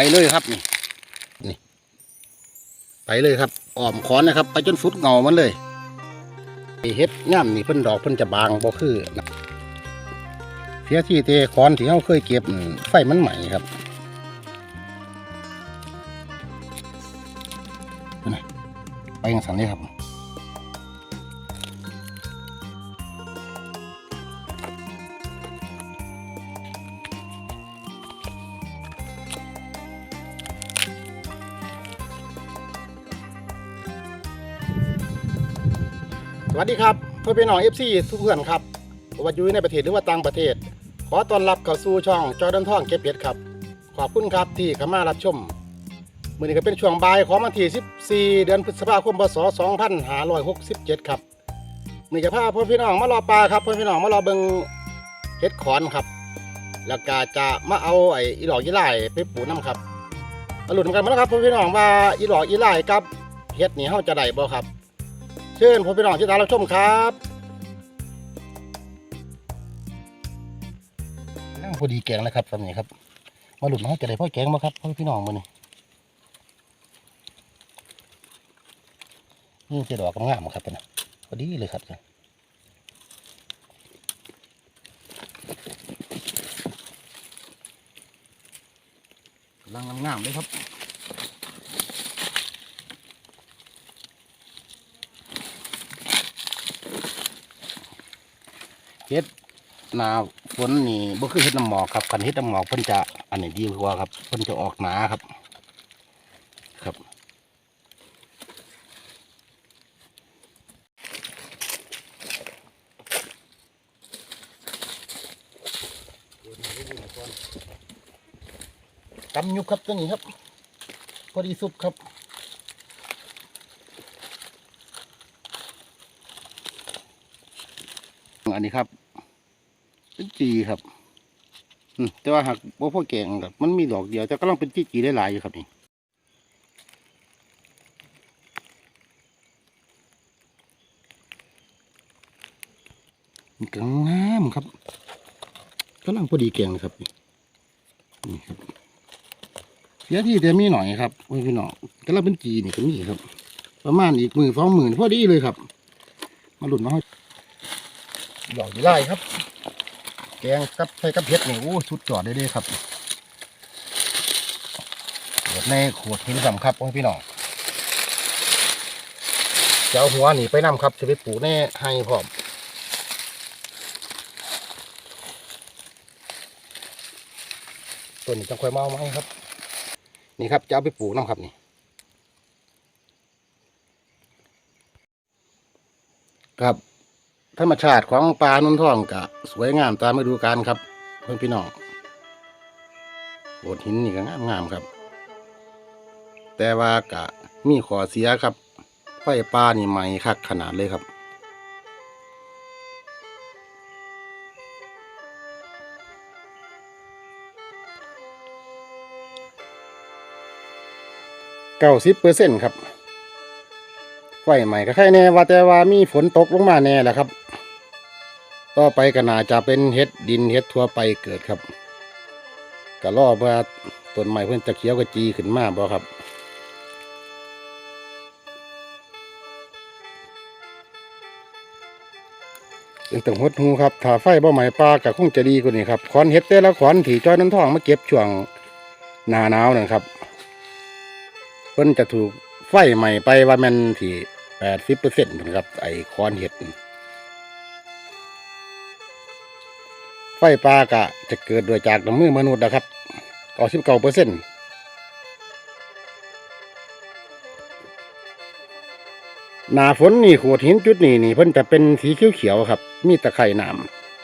ไปเลยครับนี่นี่ ไปเลยครับอ้อมขอนนะครับ ไปจนสุดเงามันเลยไอเฮ็ดง่ามนี่เพิ่นดอกเพิ่นจะบางบ่คือนะเสียที่เตะขอนที่เฮาเคยเก็บไฟมันใหม่ครับไปยังสันเลยครับ วัสดีครับเพื่อนพี่น้องเอฟซีทุกเพื่อนครับว่าอยู่ในประเทศหรือว่าต่างประเทศ ขอต้อนรับเข้าสู่ช่องจอดันท่องเก็บเห็ดครับ ขอบคุณครับที่เข้ามารับชมมือนี้ก็เป็นช่วงบ่ายของวันที่14 เดือนพฤษภาคมพศ2567 ครับมื่อจะพาเพื่อนพี่น้องมารอปลาครับเพื่อนพี่น้องมารอเบิงเห็ดขอนครับ แล้วก็จะมาเอาไอ้อีหลอกอีไล่ไปปูน้ำครับมาหลุดกันมาแล้วครับเพื่อนพี่น้องว่าอีหลอกอีไล่กับเห็ดนี่เฮาจะได้บ่ครับ เชิญพ่อพี่น้องที่ตารับชมครับนั่งพอดีแกงแล้วครับสำนี้ครับ มาหลุดมาให้จะได้พ่อแกงมาครับพ่อพี่น้องมานี่นี่เสียดอกงามครับนะพอดีเลยครับกำลังงามเลยครับ เฮ็ดนาฝนนี่บ่คือเฮ็ดน้ำหมอกครับคันเฮ็ดน้ำหมอกเพิ่นจะอันนี้ดีกว่าครับเพิ่นจะออกหนาครับ ครับกำยุบครับตัวนี้ครับ พอดีสุบครับอันนี้ครับ จีครับแต่ว่าหากบ่พ่อแกงครับ มันมีดอกเดียว แต่ก็ต้องเป็นจีจีได้หลายอยู่ครับนี่มันก็งามครับก็ลังพอดีแกงครับนี่ครับเสียที่แต่มีหน่อยครับเพื่อนพี่น้องก็ลังเป็นจีนี่ก็มีครับ ประมาณอีกหมื่นสองหมื่นพอดีเลยครับ มาหลุดมาให้ดอกยี่ไร่ครับ แกงกับใส่กับเผ็ดนี่โอ้สุดยอดเลยด้ครับเปิดในขวดหินสำครับพ่อพี่น้องจะเอาหัวหนีไปนำครับจะไปปลูกในให้พร้อมต้นนี้จังค่อยมาเมาให้ครับ นี่ครับจะเอาไปปลูกน้ำครับนี่ครับ ธรรมชาติของปลานุ่นท่องกะสวยงามตามฤดูกาลครับเพื่อนพี่น้องโบดหินนี่ก็งามงามๆครับ แต่ว่ากะมีขอเสียครับไฟปลานี่ไหม้คักขนาดเลยครับเก้าสิบเปอร์เซ็นครับไฟใหม่ก็แค่แน่ว่าแต่ว่ามีฝนตกลงมาแน่แหละครับ ต่อไปก็น่าจะเป็นเห็ดดินเห็ดทั่วไปเกิดครับก็รอว่าต้นไม้เพื่อนจะเขียวกระจีขึ้นมาบ่ครับเป็นต่งหดหูครับถ้าไฟบ่ไหม้ปลาก็คงจะดีกว่านี้ครับขอนเห็ดแต่ละขอนถี่จ้อยน้ำทองมาเก็บช่วงหนาหนาวนั่นครับ เพิ่นจะถูกไฟใหม่ไปว่าแมันที่แปดสิบเปอร์เซ็นต์ครับไอ้คอนเห็ด ไฟป่ากะจะเกิดโดยจากน้ำมือมนุษย์นะครับเก้าสิบเก้าเปอร์เซ็นต์หนาฝนนี่โขดหินจุดนี้นี่เพิ่นจะเป็นสีเขียวๆครับ มีตะไคร่น้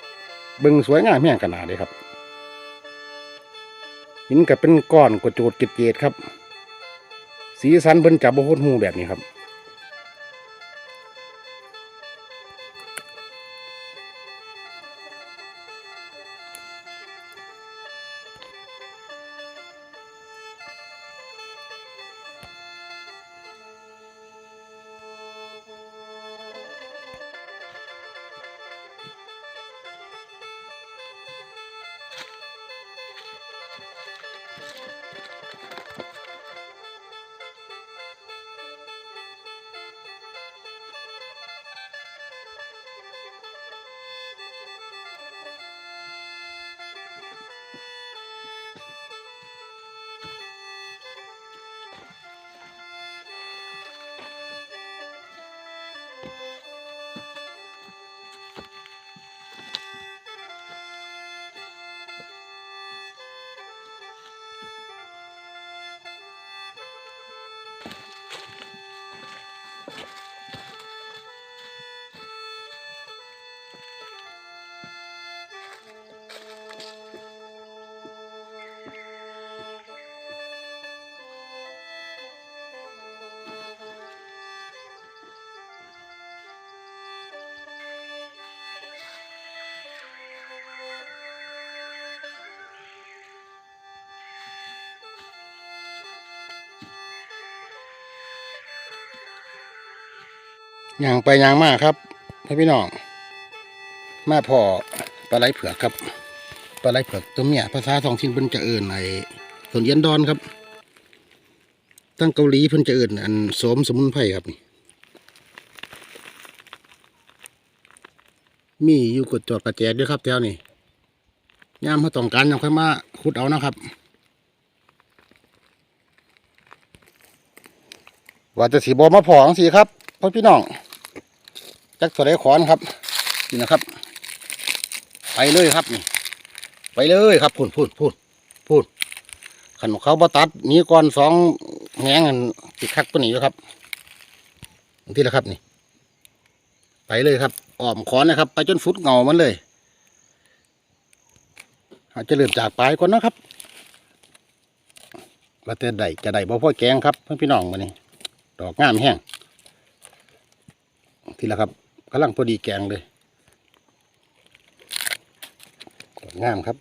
ำเบิ่งสวยงามแม่งขนาดเลยครับหินก็เป็นก้อนกระโจดเกล็ดๆครับ สีสันเพิ่นจับบ่โคตรหูแบบนี้ครับ ย่างไปยางมากครับให้พี่น้อง มาพอปลาไหลเผือกครับปลาไหลเผือกตัวเมียภาษาท้องถิ่นเพิ่นจะเอิ่นไอ้ต้นเย็นดอนครับ ตั้งเกาหลีเพิ่นจะเอิ่นอันสมสมุนไพรครับนี่มีอยู่กดจอดกระแจด้วยครับแถวนี้ยามเขาต้องการยังค่อยมาขุดเอานะครับว่าจะสีบอมาพองสีครับพ่อพี่น้อง จักสไลขอนครับนี่นะครับ ไปเลยครับนี่ไปเลยครับพูดพูดพูดพูดขันเขาบตัดนี้ก่อนสองแหงกันติดคักตัวนี้ครับที่ละครับนี่ ไปเลยครับอ้อมขอนนะครับ ไปจนฟุตเงามันเลยอาจจะเริ่มจากปลายก่อนนะครับว่าแต่ใดจะได้บ่พ่อแกงครับเพื่อนพี่น้องมานี่ดอกงามแห้งทีละครับ กำลังพอดีแกงเลยดงามครับ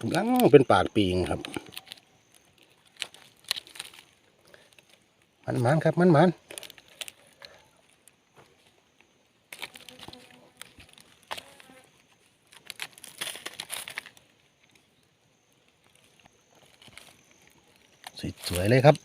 กำลังเป็นปากปีงครับ มันมันครับ มันมันส วยเลยครับ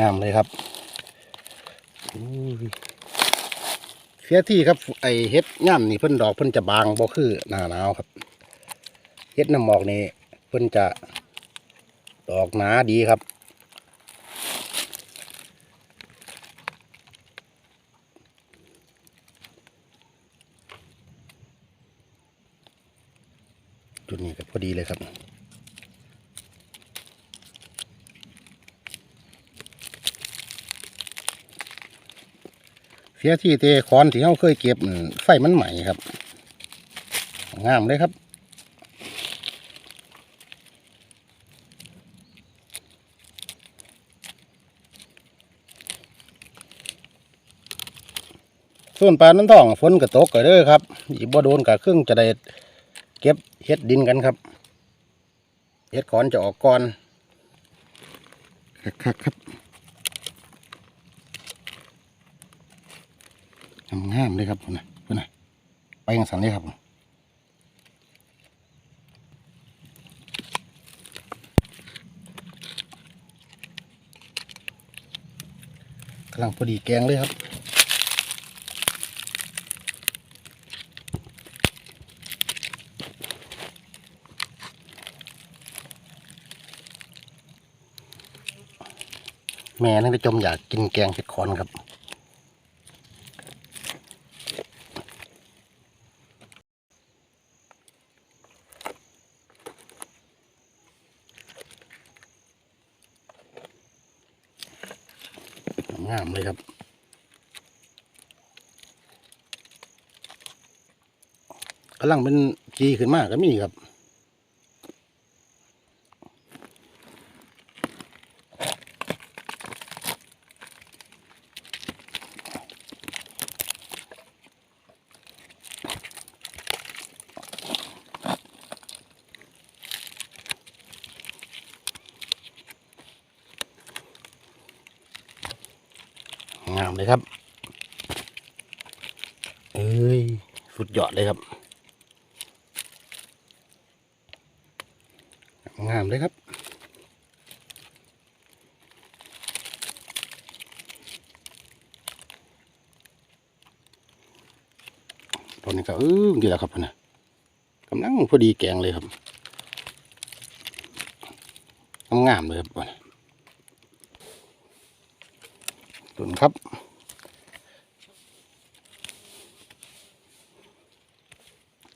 งามเลยครับอ เสียที่ครับไอเฮ็ดงามนี่เพิ่นดอกเพิ่นจะบางบ่คือหน้าหนาวครับเฮ็ดน้ำหมอกนี่เพิ่นจะดอกหนาดีครับจุดนี้ก็พอดีเลยครับ เสียที่เตะคอนที่เขาเคยเก็บไฟมันใหม่ครับ งามเลยครับ ส่วนปลาน้ำทองฝนกระตกก็เด้อครับอีบ่โดนกับเครึ่องจะได้เก็บเฮ็ดดินกันครับเฮ็ดขอนจะออกก่อนคักๆครับ งามเลยครับพุ่นนะพุ่นนะไปยังสันเลยครับกำลังพอดีแกงเลยครับแม่นั่นจะจมอยากกินแกงเห็ดคอนครับ เลยครับ กำลังเป็นกีขึ้นมากก็มีครับ งามเลยครับ เอ้ย สุดยอดเลยครับ งามเลยครับตอนนี้ก็เออดีแล้วครับนะกำลังพอดีแกงเลยครับงามเลยครับ ตุนครับ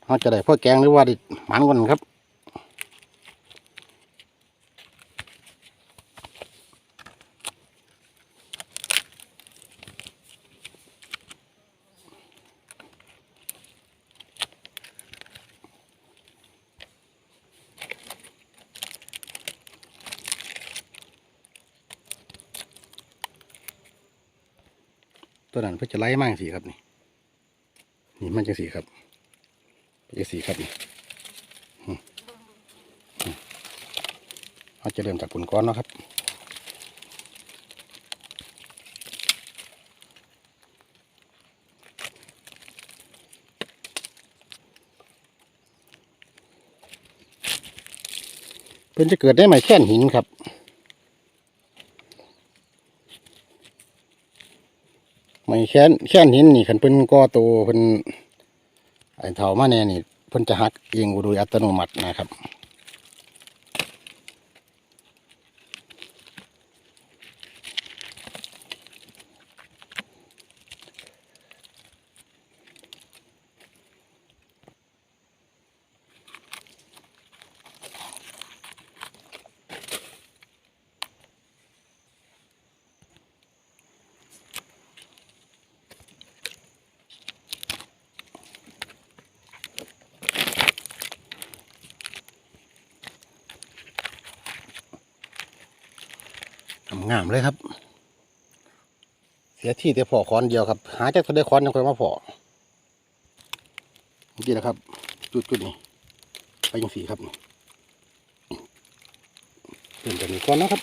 เราจะได้พ่อแกงหรือว่าดิหมันก่อนครับ ตัวนั้นเพื่อจะไล่มากสีครับนี่นี่มันจะสีครับเป็นจังสีครับนี่อืมอืมเราจะเริ่มจากผลก้อนเนาะครับเพิ่นจะเกิดได้ไหมแค่นหินครับ ไม่แค่นแค่นหินนี่ขันเพิ่นก่อโตวเพิ่นไอ้เท่ามาแน่นี่เพิ่นจะหักเองโดยอัตโนมัตินะครับ งามเลยครับ เสียที่แต่พอคอนเดียวครับ หาจากทะเลคอนยังค่อยมาพอนี่นะครับ จุดๆนี่ไปยังสีครับเปลี่ยนแบบนี้ก่อนนะครับ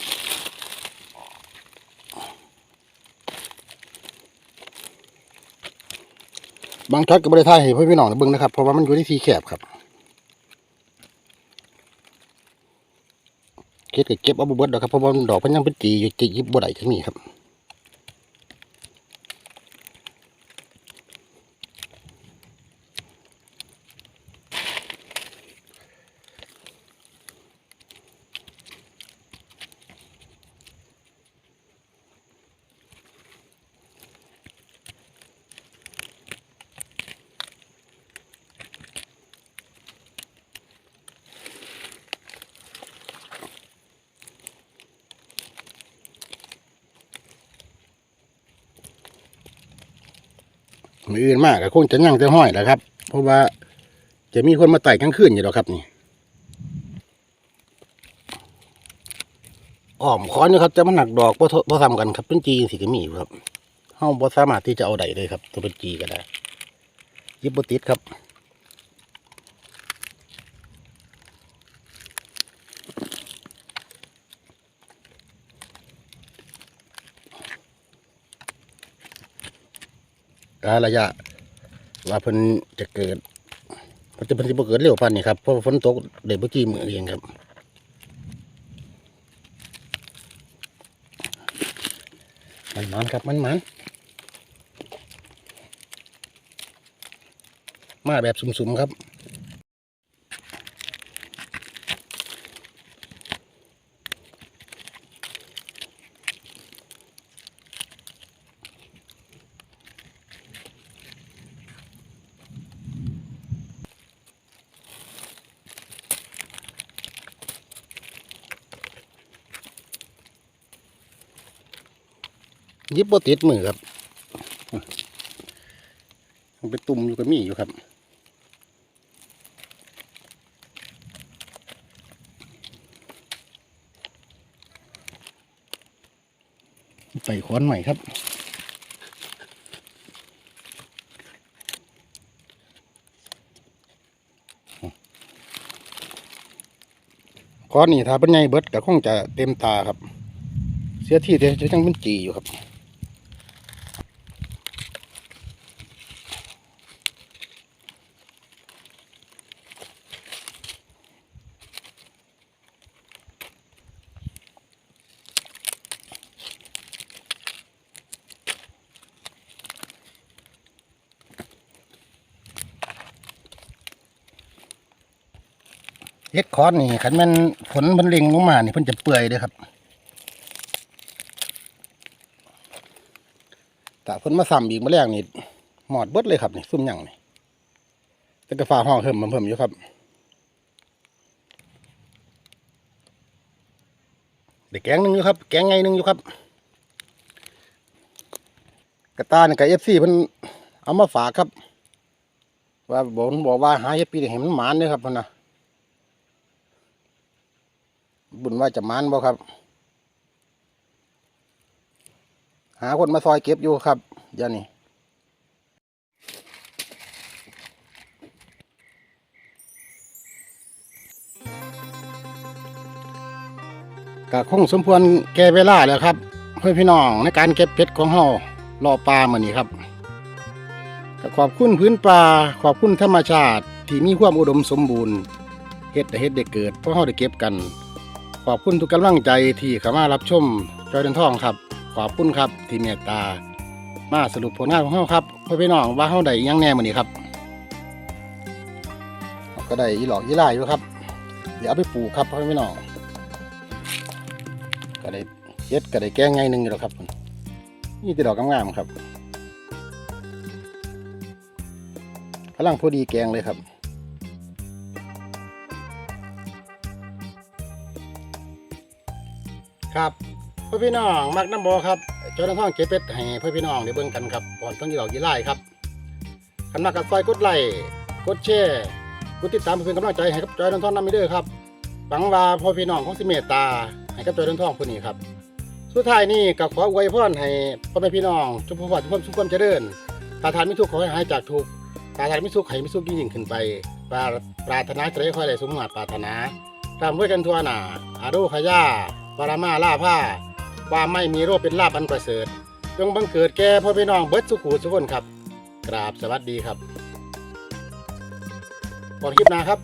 บางช็อตก็บริท่ายให้พี่น้องเบิ่งนะครับเพราะว่ามันอยู่ในที่แคบครับ ก็บก็เก็บเอาบ่เบิดดอกครับเพราะว่าดอกมันยังเป็นจีอยู่จียิบบ่ได้ทั้งนี้ครับ มืออื่นมากก็คงจะยั่งจะห้อยแหละครับ เพราะว่าจะมีคนมาไต่กลางคืนอยู่แล้วครับนี่อ้อมค้อนนะครับจะมันหนักดอกเพราะเพราะทำกันครับเป็นจีสิก็มีอยู่ครับเฮาบ่สามารถที่จะเอาได้เลยครับตัวเป็นจีก็ได้ยิบบติดครับาระยะ ว่าเพิ่นจะเกิดมันจะเพิ่นสิบ่เกิดเร็วพันนี่ครับเพราะฝนตกเด็กเมื่อกี้มือเองครับมันมันครับมันมันมาแบบสุ่มๆครับ ยิบบ่ติดมือครับมันเป็นตุ่มอยู่กับมีอยู่ครับไปค้อนใหม่ครับค้อนนี่ถ้าเป็นไงเบิดก็คงจะเต็มตาครับ เสียที่เดียวจะยังเป็นจีอยู่ครับ คอนนี่ขันมันฝนมันเล็งลงมานี่เพิ่นจะเปื่อยเด้อครับแต่เพิ่นมาซ้ำอีกมาแรงนี่หมอดเบิดเลยครับนี่ซุ่มหยังนี่แต่ก็ฟ้าห้องเพิ่มมันเพิ่มอยู่ครับเด็กแกงหนึงอยู่ครับ แกงไงหนึงอยู่ครับ กระตานี่กับเอฟซีเพิ่นเอามาฝากครับ ว่าบอกบอกว่าหาเฮ็ดปีนี้ให้มันหมานเด้อครับพ่นน่ะ บุญว่าจะมันบ่ครับ หาคนมาซอยเก็บอยู่ครับเดี๋ยวนี้ก็คงสมควรแก่เวลาแล้วครับ เพื่อนพี่น้องในการเก็บเพชรของเฮารอปลาเหมือนนี้ครับก็ขอบคุณพื้นป่าขอบคุณธรรมชาติที่มีความอุดมสมบูรณ์เฮ็ดให้เฮ็ดได้เกิดเพราะเฮาได้เก็บกัน ขอบคุณทุกกำลังใจที่เข้ามารับชมจอยเดินทองครับ ขอบคุณครับที่เมตตา มาสรุปผลงานของเฮาครับพ่อพี่น้องว่าเฮาได้ยังแน่มื้อนี้ครับ ก็ได้อีหลอกอีหลายอยู่ครับ เดี๋ยวเอาไปปลูกครับพ่อพี่น้องก็ได้เฮ็ดก็ได้แกงไงหนึงอยู่แล้วครับ นี่ติดดอกงามๆครับกำลังพอดีแกงเลยครับ ครับพ่อพี่น้องมักน้ำบอครับจอยน้ำท่องเก็บเป็ดให้พ่อพี่น้องได้เบิ่งกันครับก่อนต้องยี่หลอกยีไล่ครับคันมากกับซอยกดไลค์กดแชร์กดติดตามเพื่อนกำลังใจให้กับจอยน้ำท่องน้ำม่เด้อครับหวังว่าพ่อพี่น้องของสิเมตตาให้กับจอยน้ำท่องผู้นี้ครับ สุดท้ายนี้ก็ขออวยพรให้พ่อแม่พี่น้องทุกผู้ว่าทุกคนทุกคนเจริญตาทานไม่ทุกข์ขอให้หายจากทุกข์ตาทานไม่สุขให้ไม่สุขยิ่งยิ่งขึ้นไปปราปรารถนาจะได้ค่อยได้สมหวังปรารถนาทำด้วยกันทั่วหน้าอาโดขย่า ปารามาล่าผ้าความไม่มีโรคเป็นลาบอันประเสริฐจงบังเกิดแก่พ่อพี่น้องเบิดสุขูสุขคนครับ กราบสวัสดีครับก่อนคลิปนาครับ